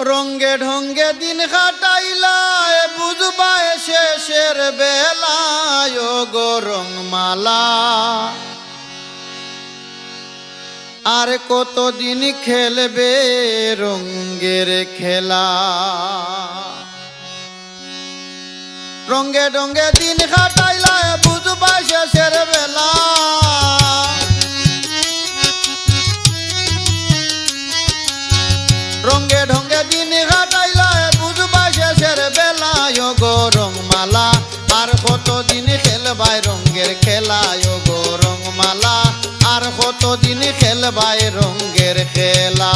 রঙ্গে ঢঙ্গে দিন কাটাইলায় বুঝবায় শেষের বেলায়, ও গো রংমালা। আর কতদিন খেলবে রঙ্গের খেলা? রঙ্গে ডঙ্গে দিন কাটাইলায় বুঝবা শেষের বেলা। কতদিন খেলবাই রঙ্গের খেলা?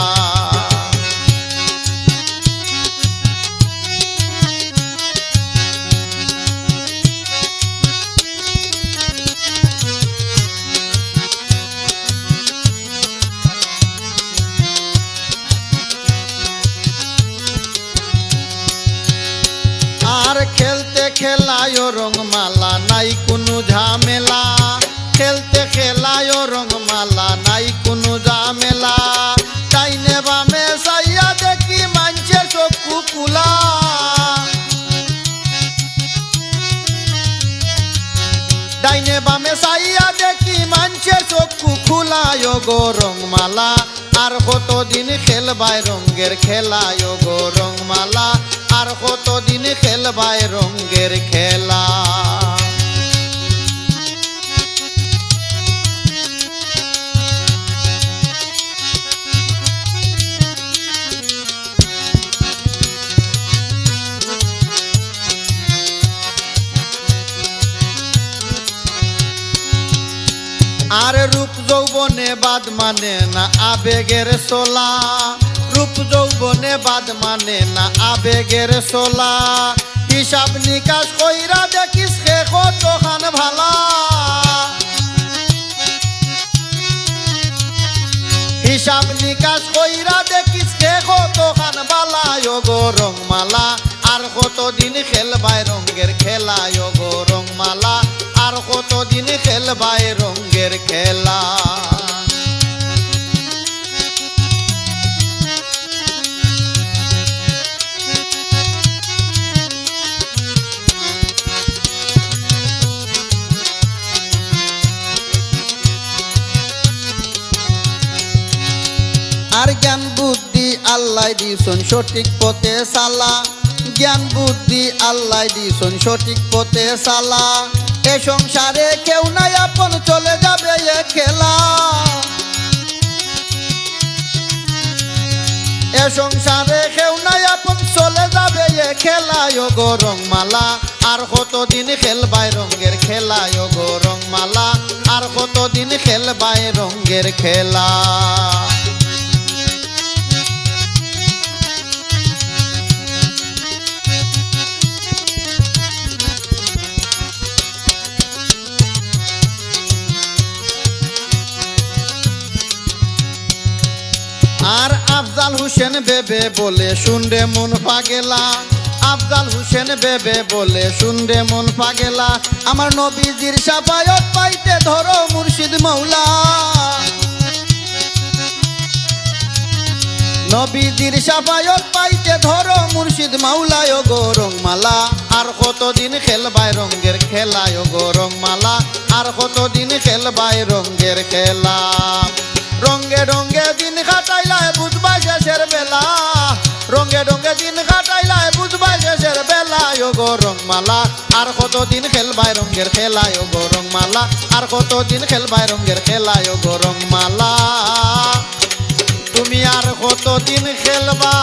খেলতে খেলায় রংমালা নাই কোনো ঝামেলা। খেলতে খেলায় রংমালা নাই কোনো ঝামেলা। ডাইনে বামে সাইয়া দেখি মানছে চক্ষু কুলা। ডাইনে বামে সাইয়া দেখি মানছে চক্ষু খুলায় গো রংমালা, আর কতদিন খেলবায় রঙ্গের খেলায় গো রংমালা, আর কতদিন খেলবায় রঙ্গের খেলা? আর রূপ যৌবনে বাদ মানে না আবেগের সোলা। রূপ যৌবনে বাদ মানে না আবেগের সোলা। হিসাব নিকাশ কইরা দেখিস কে কতখান ভালা। হিসাব নিকাশ কইরা দেখিস কে কতখান বালায় গো রংমালা, আর কতদিন খেলবাই রঙ্গের খেলায় খেলবাই রঙ্গের খেলা। আর জ্ঞান বুদ্ধি আল্লাহ দিছন সঠিক পথে সালা জ্ঞান বুদ্ধি আল্লাহ দিছন সঠিক পথে সালা এ সংসারে কেউ নাই, আপন চলে যাবে এ খেলা। এ সংসারে কেউ নাই, আপন চলে যাবে এ খেলায় গো রংমালা, আর কতদিন খেলবাই রঙ্গের খেলায় গো রংমালা, আর কতদিন খেলবাই রঙ্গের খেলা? আফজাল হোসেন বেবে বলে শুনরে মন পাগেলা। আফজাল হোসেন বেবে বলে শুনরে মন পাগেলা। আমার নবীজির সাফায়ত পাইতে ধরো মুর্শিদ মৌলা নবীজির সাফায়ত পাইতে ধরো মুর্শিদ মাওলায় গো রংমালা। আর কতদিন খেলবাই রঙ্গের খেলায় গো রংমালা। আর কতদিন খেলবাই রঙ্গের খেলা। রঙ্গে রঙ্গে দিন বেলা। রঙে রঙ্গে দিন কাটাইলায় বুঝবাই শেষের বেলায় গো রংমালা, আর কতদিন খেলবাই রঙ্গের খেলায় গো রংমালা, আর কতদিন খেলবাই খেলা খেলায় গো রংমালা, তুমি আর কতদিন খেলবা